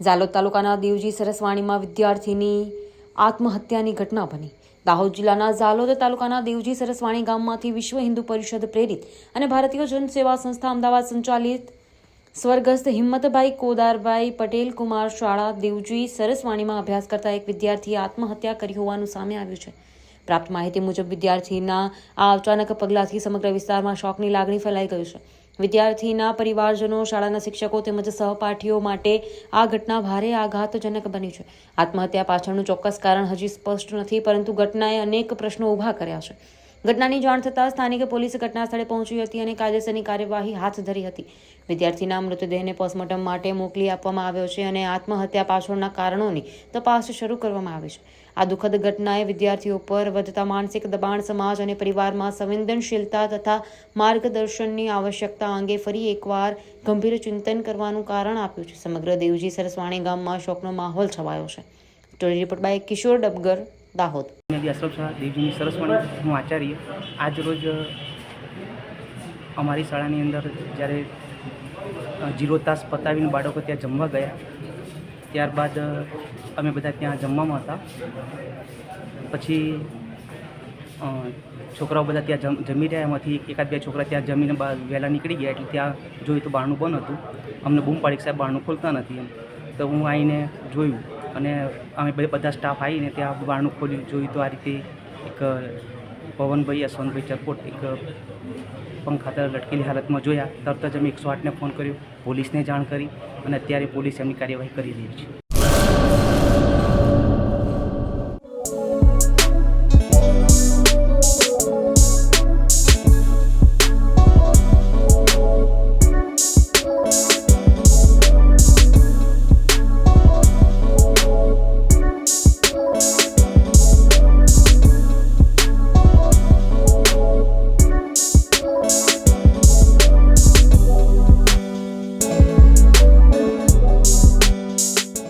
ઝાલોદ તાલુકાના દેવજી સરસવાણીમાં વિદ્યાર્થીની આત્મહત્યાની ઘટના બની. દાહોદ જિલ્લાના ઝાલોદ તાલુકાના દેવજી સરસવાણી ગામમાંથી વિશ્વ હિન્દુ પરિષદ પ્રેરિત અને ભારતીય જનસેવા સંસ્થા અમદાવાદ સંચાલિત સ્વર્ગસ્થ હિંમતભાઈ કોદારભાઈ પટેલ કુમાર શાળા દેવજી સરસવાણીમાં અભ્યાસ કરતા એક વિદ્યાર્થીએ આત્મહત્યા કરી હોવાનું સામે આવ્યું છે. પ્રાપ્ત માહિતી મુજબ વિદ્યાર્થીના આ અચાનક પગલાંથી સમગ્ર વિસ્તારમાં શોકની લાગણી ફેલાઈ ગઈ છે. વિદ્યાર્થીના પરિવારજનો, શાળાના શિક્ષકો તેમજ સહપાઠીઓ માટે આ ઘટના ભારે આઘાતજનક બની છે. આત્મહત્યા પાછળનું ચોક્કસ કારણ હજી સ્પષ્ટ નથી, પરંતુ ઘટનાએ અનેક પ્રશ્નો ઊભા કર્યા છે. ઘટનાની જાણ થતાં સ્થાનિક પોલીસ ઘટના સ્થળે પહોંચી હતી અને કાયદેસરની કાર્યવાહી હાથ ધરી હતી. વિદ્યાર્થીના મૃતદેહને પોસ્ટમોર્ટમ માટે મોકલી આપવામાં આવ્યો છે અને આત્મહત્યા પાછળના કારણોની તપાસ શરૂ કરવામાં આવી છે. આ દુઃખદ ઘટનાએ વિદ્યાર્થીઓ પર વધતા માનસિક દબાણ સમાજ અને પરિવારમાં સંવેદનશીલતા તથા માર્ગદર્શનની આવશ્યકતા અંગે ફરી એકવાર ગંભીર ચિંતન કરવાનું કારણ આપ્યું છે. સમગ્ર દેવજી સરસવાણી ગામમાં શોકનો માહોલ છવાયો છે. Story report by Kishor Dabgar. Dahod. Ashraf Shah દેવજીની સરસવાણી હું આચાર્ય. આજ રોજ અમારી શાળાની અંદર જ્યારે જીરો તાસ પતાવીને બાળકો ત્યાં જમવા ગયા, ત્યારબાદ અમે બધા ત્યાં જમવામાં હતા. પછી છોકરાઓ બધા ત્યાં જમ રહ્યા, એમાંથી એકાદ બે છોકરા ત્યાં જમીને વહેલા નીકળી ગયા, એટલે ત્યાં જોયું તો બહારનું બંધ હતું. અમને બૂમ પાડી સાહેબ બહારનું ખોલતા નથી એમ. તો હું આવીને જોયું. અને અમે બધા સ્ટાફ આવીને ત્યાં બારણું ખોલ્યું, જોયું તો આ રીતે એક પવનભાઈ યશવંતભાઈ ચરપોટ એક પંખા તળે લટકેલી હાલતમાં જોયા. તરત જ અમે એકસો આઠને ફોન કર્યો. પોલીસને જાણ કરી અને અત્યારે પોલીસ એમની કાર્યવાહી કરી રહી છે.